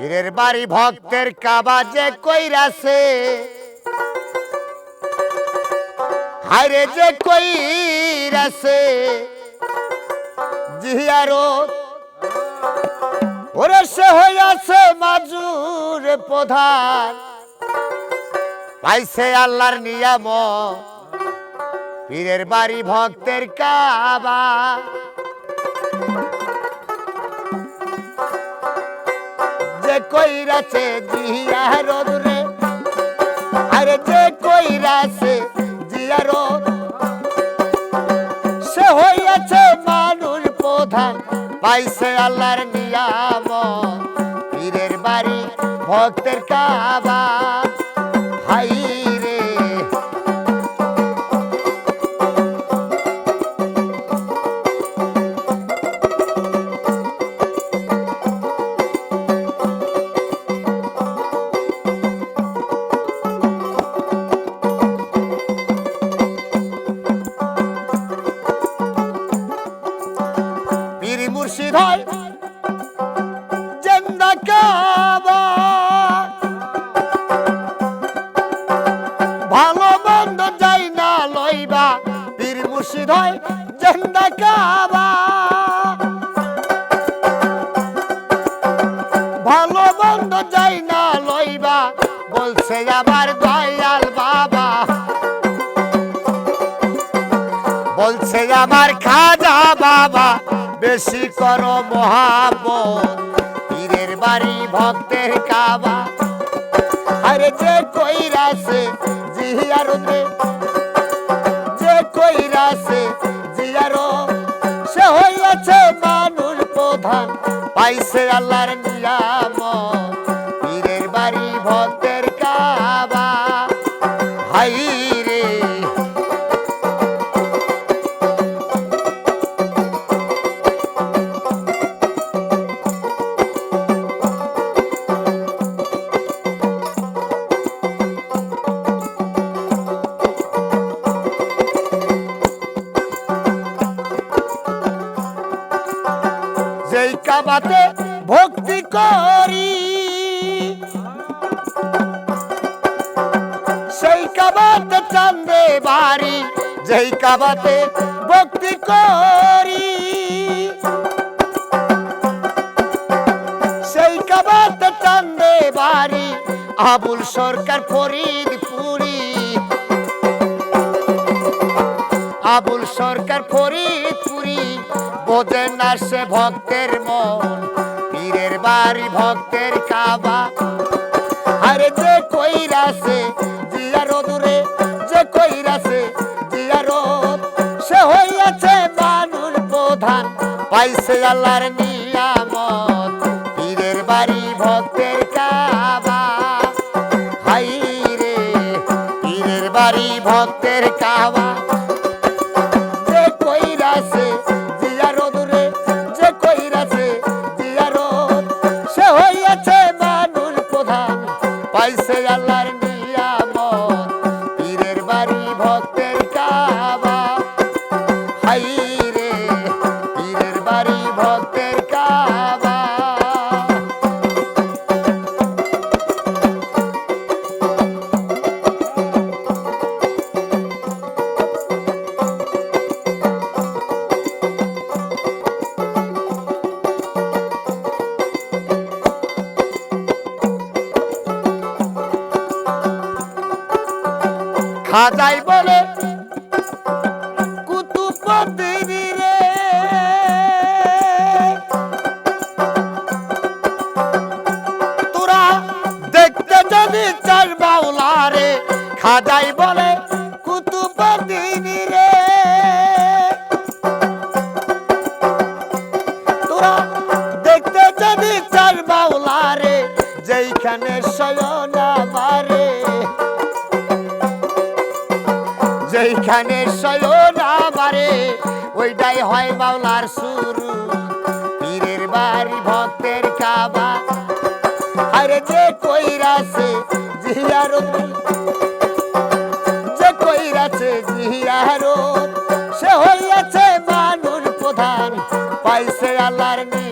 পীরের বাড়ি ভক্তের কাবা যে কইরাছে। হায়রে যে কইরাছে। জিয়ারত ওরে সে হইয়াছে মাজুর প্রধান। পাইছে আল্লাহর নিয়াম পীরের বাড়ি ভক্তের কাবা। কইরাছে জিয়ারত রে। আরে যে কইরাছে জিয়ারত সে হইয়াছে মানুষ প্রধান, পাইছে আল্লাহর নিয়াম পীরের বাড়ি, ভক্তের কাবা। হাই মুর্শিদ। হয় জেন্দা কাবা ভালো মন্দ যাই না লইবা। পীর মুর্শিদ। হয় জেন্দা কাবা ভালো মন্দ যাই না লইবা বলছে আমার দয়াল বাবা। বলছে আমার খাজা বাবা। বেশি করো মহাবত পীরের বাড়ি ভক্তের কাবা। আরে যে কইরাছে জিয়ার রে যে কইরাছে জিয়ার, সে হইয়াছে মানুষ প্রধান, পাইছে আল্লাহর নিয়াম পীরের বাড়ি ভক্তের কাবা। হাই যেই কাবাতে ভক্তি করি। সেই কাবাতে চান্দে বাড়ি, যেই কাবাতে ভক্তি করি। সেই কাবাতে চান্দে বাড়ি, আবুল সরকার ফরিদ পুরী আবুল সরকার ফরিদপুরি বোঝে না সে ভক্তের মন, পীরের বাড়ি ভক্তের কাবা। আরে যে কইরাছে যে কইরাছে সে হইয়াছে প্রধান, পাইছে আল্লাহর নিয়ামত, পীরের বাড়ি ভক্তের কাবা। হাই রে, পীরের বাড়ি ভক্তের কাবা। বাড়ি ভক্তের কাবা। খাজাই বলে যেইখানে সয়না মারে ওইটাই হয় মাওলার শুরু পীরের বাড়ি ভক্তের কাবা। আরে যে কইরাছে জিয়ারত, যে কইরাছে জিয়ারত, সে হইয়াছে মানুষ প্রধান, পাইছে আল্লাহর নিয়ামত।